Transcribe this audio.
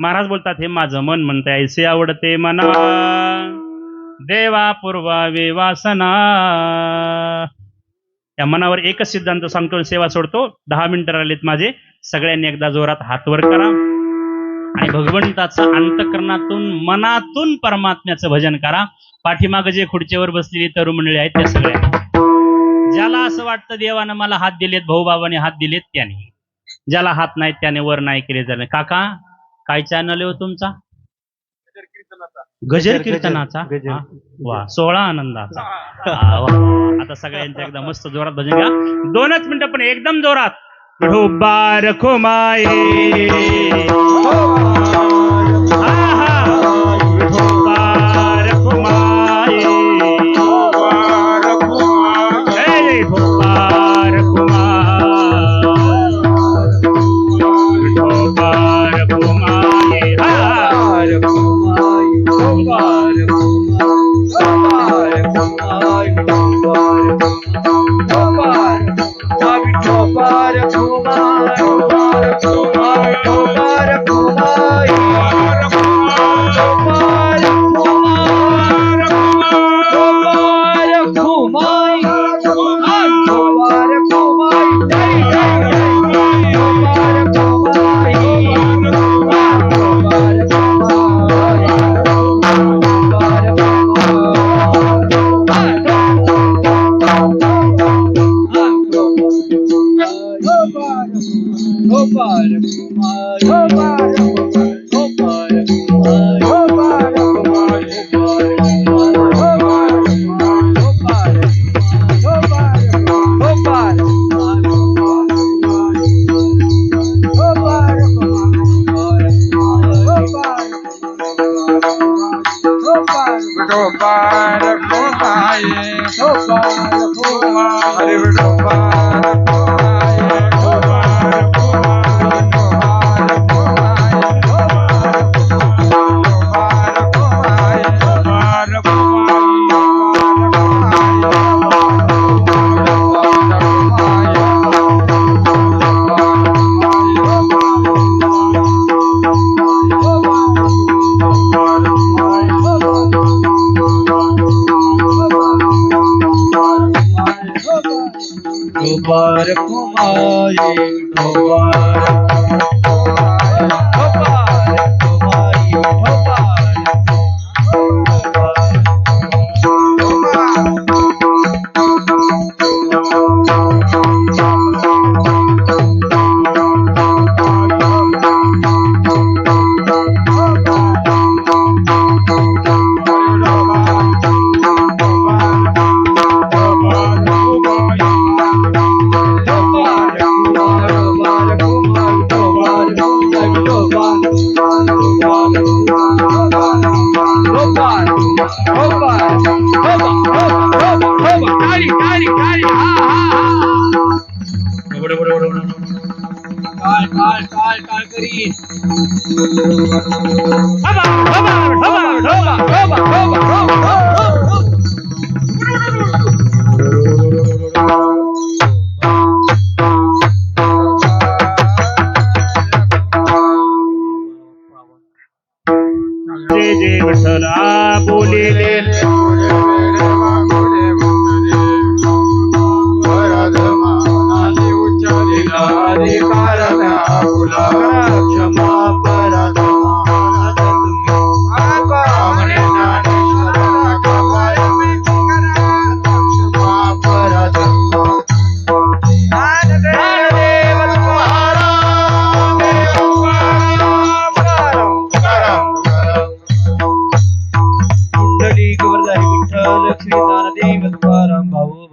महाराज बोलतात हे माझं मन म्हणते ऐसे आवडते मना. देवा पूर्वावे वासना. या मनावर एकच सिद्धांत सांगतो सेवा सोडतो. दहा मिनिटं राहिलेत माझे. सगळ्यांनी एकदा जोरात हात वर करा. आणि भगवंताचं अंतकरणातून मनातून परमात्म्याचं भजन करा. पाठीमाग जे खुर्चीवर बसलेली तरुण मंडळी आहेत त्या सगळ्या. ज्याला असं वाटतं देवानं मला हात दिलेत भाऊबाबाने हात दिलेत त्याने. ज्याला हात नाहीत त्याने वर नाही केले जाणे काका काय चॅनल आहे हो तुमचा? गजर कीर्तनाचा. गजर. हा? वा सोळा आनंदाचा. वा. आता सगळ्यांचं एकदा मस्त जोरात भजन घ्या. दोनच मिनिटं पण एकदम जोरात. ढोबार खोमाये हा, Hare Rama I Kumari Kumari Kumari जय जय विठ्ठला बोलिले कुंडली गोवर्धन विठ्ठल श्री ज्ञानदेव तुकाराम भाऊ